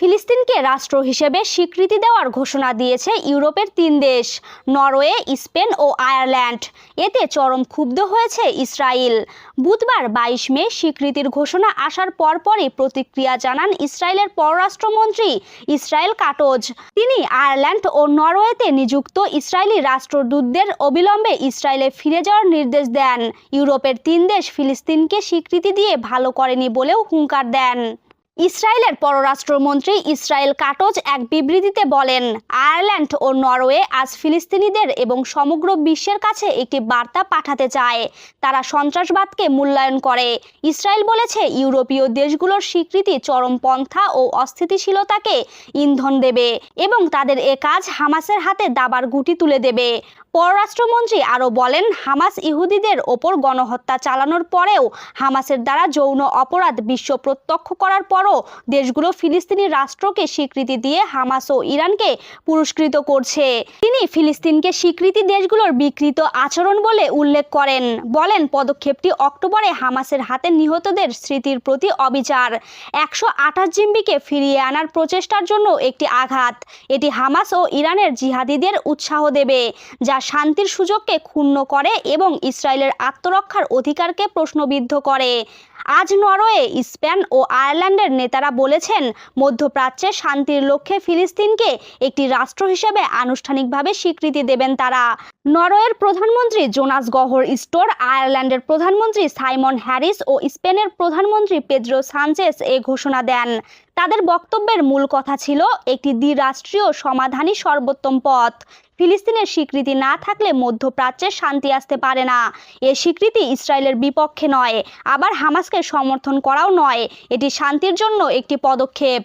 ফিলিস্তিনকে রাষ্ট্র হিসেবে স্বীকৃতি দেওয়ার ঘোষণা দিয়েছে ইউরোপের তিন দেশ, নরওয়ে, স্পেন ও আয়ারল্যান্ড। এতে চরম ক্ষুব্ধ হয়েছে ইসরায়েল। বুধবার বাইশ মে স্বীকৃতির ঘোষণা আসার পরপরই প্রতিক্রিয়া জানান ইসরায়েলের পররাষ্ট্রমন্ত্রী ইসরায়েল কাটোজ। তিনি আয়ারল্যান্ড ও নরওয়েতে নিযুক্ত ইসরায়েলি রাষ্ট্রদূতদের অবিলম্বে ইসরায়েলে ফিরে যাওয়ার নির্দেশ দেন। ইউরোপের তিন দেশ ফিলিস্তিনকে স্বীকৃতি দিয়ে ভালো করেনি বলেও হুঙ্কার দেন। ইসরায়েলের পররাষ্ট্রমন্ত্রী ইসরায়েল কাটোজ এক বিবৃতিতে বলেন, আয়ারল্যান্ড ও নরওয়ে আজ ফিলিস্তিনিদের এবং সমগ্র বিশ্বের কাছে একটি বার্তা পাঠাতে চায়। তারা সন্ত্রাসবাদকে মূল্যায়ন করে। ইসরায়েল বলেছে, ইউরোপীয় দেশগুলোর স্বীকৃতি চরমপন্থা ও অস্থিতিশীলতাকে ইন্ধন দেবে এবং তাদের এ কাজ হামাসের হাতে দাবার গুটি তুলে দেবে। পররাষ্ট্রমন্ত্রী আরও বলেন, হামাস ইহুদিদের ওপর গণহত্যা চালানোর পরেও হামাসের দ্বারা যৌন অপরাধ বিশ্ব প্রত্যক্ষ করার পরও দেশগুলো ফিলিস্তিনি রাষ্ট্রকে স্বীকৃতি দিয়ে হামাস ও ইরানকে পুরস্কৃত করছে। তিনি ফিলিস্তিনকে স্বীকৃতি দেশগুলোর বিকৃত আচরণ বলে উল্লেখ করেন। বলেন, পদক্ষেপটি অক্টোবরে হামাসের হাতে নিহতদের স্মৃতির প্রতি অবিচার। একশো আঠাশ জিম্বিকে ফিরিয়ে আনার প্রচেষ্টার জন্য একটি আঘাত। এটি হামাস ও ইরানের জিহাদিদের উৎসাহ দেবে, যা শান্তির সুযোগকে ক্ষুণ্ণ করে এবং ইসরায়েলের আত্মরক্ষার অধিকারকে প্রশ্নবিদ্ধ করে। আজ নরওয়ে, স্পেন ও আয়ারল্যান্ডের নেতারা বলেছেন, মধ্যপ্রাচ্যে শান্তির লক্ষ্যে ফিলিস্তিনকে একটি রাষ্ট্র হিসেবে আনুষ্ঠানিকভাবে স্বীকৃতি দেবেন তারা। নরওয়ের প্রধানমন্ত্রী জোনাস গহর স্টোর, আয়ারল্যান্ডের প্রধানমন্ত্রী সাইমন হ্যারিস ও স্পেনের প্রধানমন্ত্রী পেদ্রো সানচেস এ ঘোষণা দেন। তাদের বক্তব্যের মূল কথা ছিল একটি দ্বিরাষ্ট্রীয় সমাধানই সর্বোত্তম পথ। ফিলিস্তিনের স্বীকৃতি না থাকলে মধ্যপ্রাচ্যে শান্তি আসতে পারে না। এ স্বীকৃতি ইসরায়েলের বিপক্ষে নয়, আবার হামাসকে সমর্থন করাও নয়। এটি শান্তির জন্য একটি পদক্ষেপ।